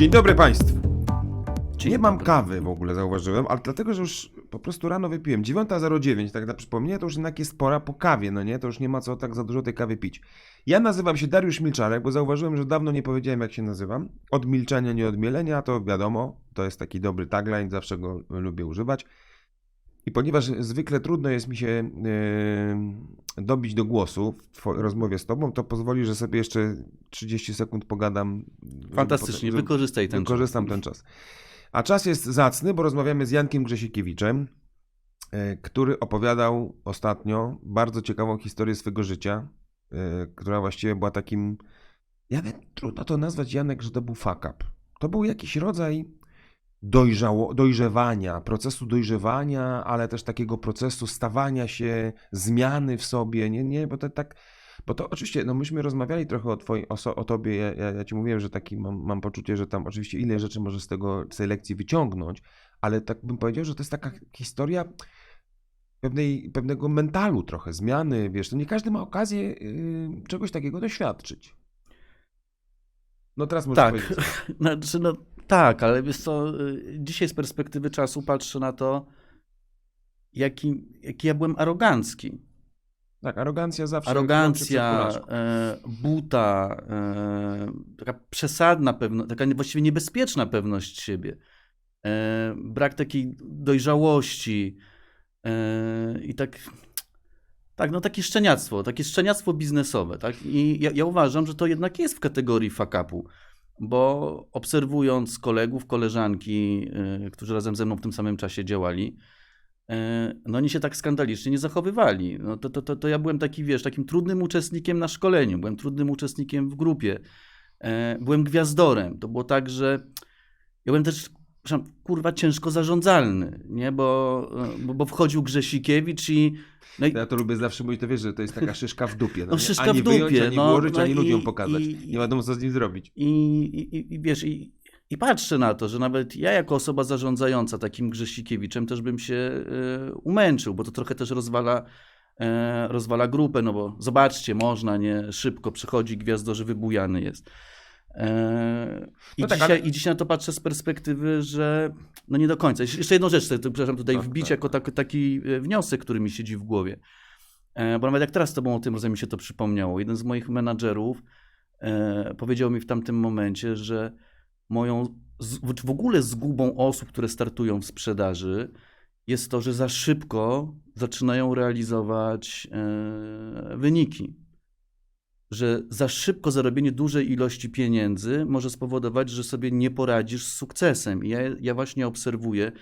Dzień dobry Państwu. Dzień nie mam kawy w ogóle, zauważyłem, ale dlatego, że już po prostu rano wypiłem. 9.09, tak na przypomnienie, to już jednak jest pora po kawie, no nie? To już nie ma co tak za dużo tej kawy pić. Ja nazywam się Dariusz Milczarek, bo zauważyłem, że dawno nie powiedziałem, jak się nazywam. Od milczenia, nie od mielenia, to wiadomo, to jest taki dobry tagline, zawsze go lubię używać. I ponieważ zwykle trudno jest mi się yy, dobić do głosu w rozmowie z Tobą, to pozwoli, że sobie jeszcze 30 sekund pogadam. Fantastycznie, potem- wykorzystaj ten Wykorzystam ten czas. A czas jest zacny, bo rozmawiamy z Jankiem Grzesienkiewiczem, e, który opowiadał ostatnio bardzo ciekawą historię swojego życia, e, która właściwie była takim. Ja wiem, trudno to nazwać, Janek, że to był fuck up. To był jakiś rodzaj dojrzało, dojrzewania, procesu dojrzewania, ale też takiego procesu stawania się, zmiany w sobie, nie, nie, bo to tak, bo to oczywiście, no myśmy rozmawiali trochę o, twojej, o, o tobie, ja, ja, ja ci mówiłem, że taki mam, mam poczucie, że tam oczywiście ile rzeczy możesz z tego, z tej lekcji wyciągnąć, ale tak bym powiedział, że to jest taka historia pewnej, pewnego mentalu trochę, zmiany, wiesz, to nie każdy ma okazję yy, czegoś takiego doświadczyć. No teraz możesz Tak, powiedzieć. znaczy, no, tak, ale wiesz co, y, dzisiaj z perspektywy czasu patrzę na to, jaki, jaki ja byłem arogancki. Tak, arogancja zawsze Arogancja, e, buta, e, taka przesadna pewność, taka właściwie niebezpieczna pewność siebie, e, brak takiej dojrzałości e, i tak, tak, no takie szczeniactwo, takie szczeniactwo biznesowe, tak? I ja, ja uważam, że to jednak jest w kategorii fuck upu, bo obserwując kolegów, koleżanki, e, którzy razem ze mną w tym samym czasie działali, E, no oni się tak skandalicznie nie zachowywali. No to, to, to, to ja byłem taki, wiesz, takim trudnym uczestnikiem na szkoleniu, byłem trudnym uczestnikiem w grupie, e, byłem gwiazdorem. To było tak, że ja byłem też, przepraszam, kurwa, ciężko zarządzalny, nie? Bo, e, bo, bo wchodził Grzesikiewicz i... No i Ja to lubię zawsze mówić, to wiesz, że to jest taka szyszka w dupie. No, No, nie? szyszka ani w dupie, wyjąć, ani no, włożyć, no ani i- ludziom pokazać. i- nie wiadomo, co z nim zrobić. I, i, i wiesz, i, i patrzę na to, że nawet ja jako osoba zarządzająca takim Grzesikiewiczem też bym się e, umęczył, bo to trochę też rozwala, e, rozwala grupę, no bo zobaczcie, można, nie, szybko przychodzi gwiazdorzy, wybujany jest. E, I, No tak, dzisiaj, ale- I dzisiaj na to patrzę z perspektywy, że no nie do końca. Jeszcze jedną rzecz przepraszam, tutaj Tak, wbić tak, jako tak. tak, taki e, wniosek, który mi siedzi w głowie. E, Bo nawet jak teraz z tobą o tym razem mi się to przypomniało. Jeden z moich menadżerów powiedział mi w tamtym momencie, że moją w- ogóle zgubą osób, które startują w sprzedaży, jest to, że za szybko zaczynają realizować wyniki. Że za szybko zarobienie dużej ilości pieniędzy może spowodować, że sobie nie poradzisz z sukcesem. I ja, ja właśnie obserwuję.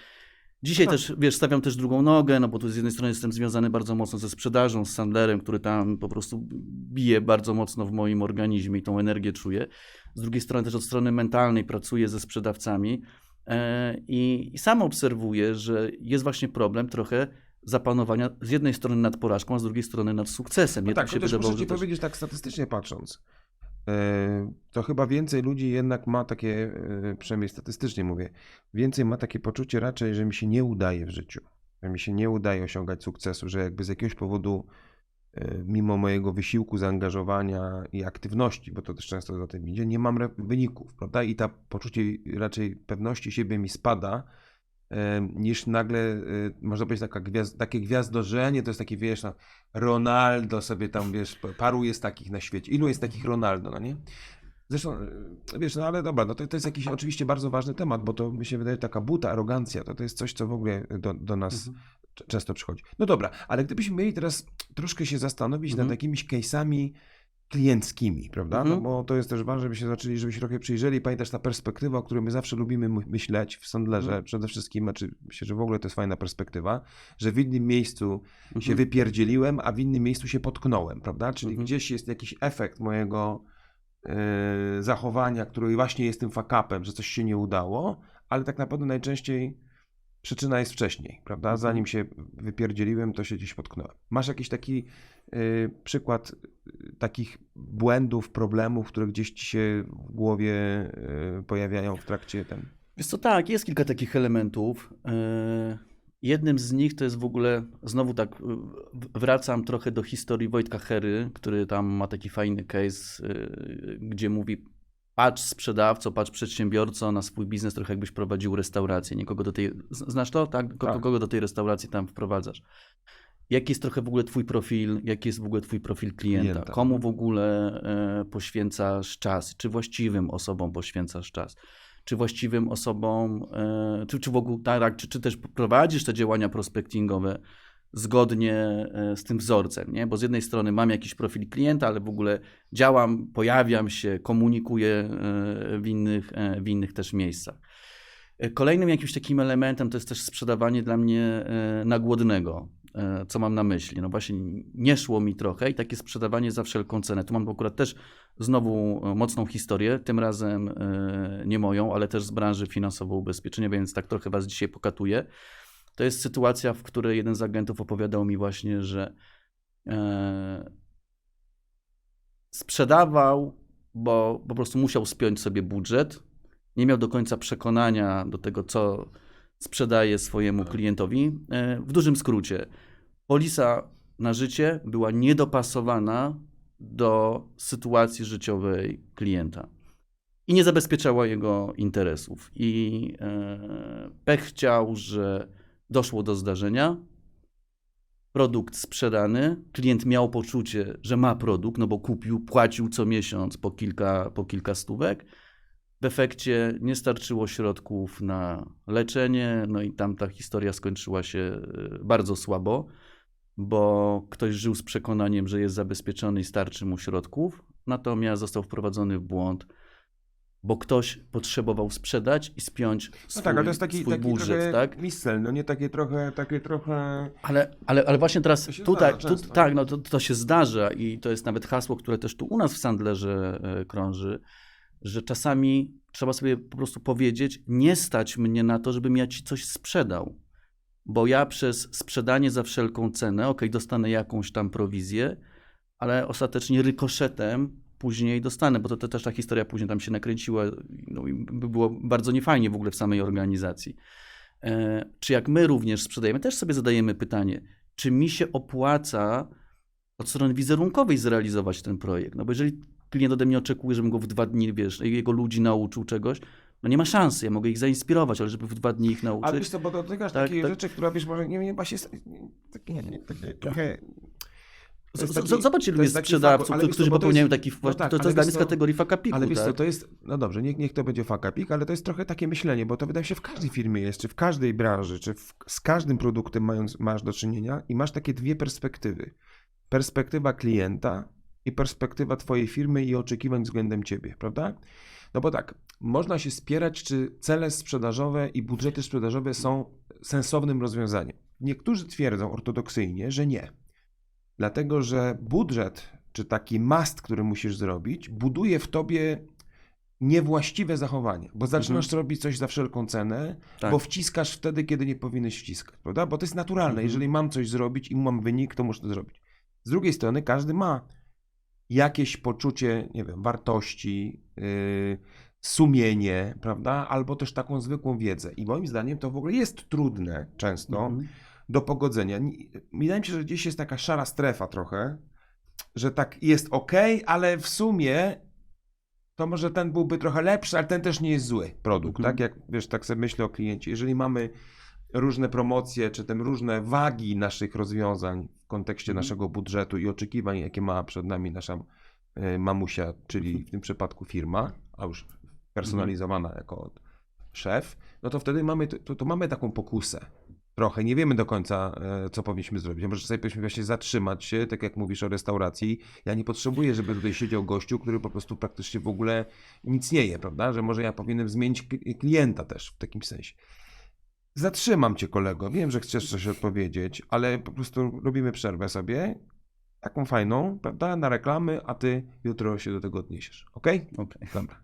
Dzisiaj Tak. też, wiesz, stawiam też drugą nogę, no bo tu z jednej strony jestem związany bardzo mocno ze sprzedażą, z Sandlerem, który tam po prostu bije bardzo mocno w moim organizmie i tą energię czuję. Z drugiej strony też od strony mentalnej pracuję ze sprzedawcami e, i, i sam obserwuję, że jest właśnie problem trochę zapanowania z jednej strony nad porażką, a z drugiej strony nad sukcesem. No tak, tak się też wydawało, muszę ci też... powiedzieć tak statystycznie patrząc. e, To chyba więcej ludzi jednak ma takie, e, przynajmniej statystycznie mówię, więcej ma takie poczucie raczej, że mi się nie udaje w życiu. Że mi się nie udaje osiągać sukcesu, że jakby z jakiegoś powodu, e, mimo mojego wysiłku, zaangażowania i aktywności, bo to też często za tym idzie, nie mam wyników, prawda? I ta poczucie raczej pewności siebie mi spada, niż nagle, e, można powiedzieć, taka gwiazd, takie gwiazdorzenie, to jest taki, wiesz, no, Ronaldo sobie tam, wiesz, paru jest takich na świecie. Ilu jest takich Ronaldo, no nie? Zresztą, e, wiesz, no ale dobra, no to, to jest jakiś oczywiście bardzo ważny temat, bo to mi się wydaje taka buta, arogancja, to, to jest coś, co w ogóle do, do nas Mhm. często przychodzi. No dobra, ale gdybyśmy mieli teraz troszkę się zastanowić Mhm. nad jakimiś case'ami klienckimi, prawda? Mhm. No bo to jest też ważne, żeby się zaczęli, żeby się trochę przyjrzeli. Pamiętasz ta perspektywa, o której my zawsze lubimy my- myśleć w Sandlerze, Mhm. przede wszystkim, znaczy myślę, że w ogóle to jest fajna perspektywa, że w innym miejscu się Mhm. wypierdzieliłem, a w innym miejscu się potknąłem, prawda? Czyli Mhm. gdzieś jest jakiś efekt mojego e, zachowania, który właśnie jest tym fakapem, że coś się nie udało, ale tak naprawdę najczęściej przyczyna jest wcześniej, prawda? Mhm. Zanim się wypierdzieliłem, to się gdzieś potknąłem. Masz jakiś taki y, przykład y, takich błędów, problemów, które gdzieś ci się w głowie y, pojawiają w trakcie ten. Wiesz co, tak, jest kilka takich elementów. E, Jednym z nich to jest w ogóle, znowu tak y, wracam trochę do historii Wojtka Hery, który tam ma taki fajny case, y, gdzie mówi patrz sprzedawco, patrz przedsiębiorco na swój biznes, trochę jakbyś prowadził restaurację. Nikogo do tej, znasz to? Tak? Ko- Tak. Kogo do tej restauracji tam wprowadzasz? Jaki jest trochę w ogóle twój profil, jaki jest w ogóle twój profil klienta? Klienta. Komu w ogóle e, poświęcasz czas? Czy właściwym osobom poświęcasz czas? Czy właściwym osobom, e, czy, czy w ogóle, tak, czy, czy też prowadzisz te działania prospectingowe zgodnie e, z tym wzorcem, nie? Bo z jednej strony mam jakiś profil klienta, ale w ogóle działam, pojawiam się, komunikuję e, w innych, e, w innych też miejscach. Kolejnym jakimś takim elementem to jest też sprzedawanie dla mnie na głodnego. Co mam na myśli? No właśnie nie szło mi trochę i takie sprzedawanie za wszelką cenę. Tu mam akurat też znowu mocną historię, tym razem nie moją, ale też z branży finansowo-ubezpieczenia, więc tak trochę was dzisiaj pokatuję. To jest sytuacja, w której jeden z agentów opowiadał mi właśnie, że e, sprzedawał, bo po prostu musiał spiąć sobie budżet, nie miał do końca przekonania do tego, co sprzedaje swojemu klientowi. E, W dużym skrócie, polisa na życie była niedopasowana do sytuacji życiowej klienta i nie zabezpieczała jego interesów. I e, pech chciał, że doszło do zdarzenia. Produkt sprzedany, klient miał poczucie, że ma produkt, no bo kupił, płacił co miesiąc po kilka, po kilka stówek. W efekcie nie starczyło środków na leczenie, no i tam ta historia skończyła się e, bardzo słabo, bo ktoś żył z przekonaniem, że jest zabezpieczony i starczy mu środków, natomiast został wprowadzony w błąd, bo ktoś potrzebował sprzedać i spiąć No swój, tak, ale to jest taki, swój taki budżet, tak? miscel, no nie takie trochę, takie trochę... Ale, ale, ale właśnie teraz To tutaj, zdarza tu, tak, no to, to się zdarza i to jest nawet hasło, które też tu u nas w Sandlerze e, krąży, że czasami trzeba sobie po prostu powiedzieć, nie stać mnie na to, żebym ja ci coś sprzedał, bo ja przez sprzedanie za wszelką cenę, ok, dostanę jakąś tam prowizję, ale ostatecznie rykoszetem później dostanę, bo to, to też ta historia później tam się nakręciła, no i by było bardzo niefajnie w ogóle w samej organizacji. E, Czy jak my również sprzedajemy, też sobie zadajemy pytanie, czy mi się opłaca od strony wizerunkowej zrealizować ten projekt? No bo jeżeli klient ode mnie oczekuje, żebym go w dwa dni, wiesz, jego ludzi nauczył czegoś, no nie ma szansy, ja mogę ich zainspirować, ale żeby w dwa dni ich Ale nauczyć, wiesz co, bo dotykasz Tak, takiej tak. rzeczy, która wiesz, może nie wiem, właśnie jest, takie, nie, nie, takie trochę... to jest Z- taki- Zobaczcie, to ilu jest jest faku- którzy to popełniają taki, no to, tak, to, ale jest dla mnie z kategorii fakapiku, Ale wiesz tak? co, to jest, no dobrze, niech, niech to będzie fakapik, ale to jest trochę takie myślenie, bo to wydaje się w każdej firmie jest, czy w każdej branży, czy w, z każdym produktem mając, masz do czynienia i masz takie dwie perspektywy. Perspektywa klienta i perspektywa twojej firmy i oczekiwań względem ciebie, prawda? No bo tak, można się spierać, czy cele sprzedażowe i budżety sprzedażowe są sensownym rozwiązaniem. Niektórzy twierdzą ortodoksyjnie, że nie. Dlatego, że budżet, czy taki must, który musisz zrobić, buduje w tobie niewłaściwe zachowanie, bo zaczynasz robić coś za wszelką cenę, Tak. bo wciskasz wtedy, kiedy nie powinieneś wciskać, prawda? Bo to jest naturalne. Mhm. Jeżeli mam coś zrobić i mam wynik, to muszę to zrobić. Z drugiej strony każdy ma jakieś poczucie, nie wiem, wartości, yy, sumienie, prawda? Albo też taką zwykłą wiedzę. I moim zdaniem to w ogóle jest trudne często Mhm. Do pogodzenia. Ni- Wydaje mi się, że gdzieś jest taka szara strefa trochę, że tak jest ok, ale w sumie to może ten byłby trochę lepszy, ale ten też nie jest zły produkt, Mhm. tak? Jak wiesz, tak sobie myślę o kliencie. Jeżeli mamy różne promocje, czy tam różne wagi naszych rozwiązań w kontekście Mhm. naszego budżetu i oczekiwań, jakie ma przed nami nasza e, mamusia, czyli w tym przypadku firma, a już personalizowana jako szef, no to wtedy mamy, to, to mamy taką pokusę. Trochę nie wiemy do końca, e, co powinniśmy zrobić. A Może sobie powinniśmy właśnie zatrzymać się, tak jak mówisz o restauracji. Ja nie potrzebuję, żeby tutaj siedział gościu, który po prostu praktycznie w ogóle nic nie je, prawda? Że może ja powinienem zmienić kli- klienta też w takim sensie. Zatrzymam cię, kolego. Wiem, że chcesz coś odpowiedzieć, ale po prostu robimy przerwę sobie. Taką fajną, prawda? Na reklamy, a ty jutro się do tego odniesiesz. Ok? Okej. Dobra.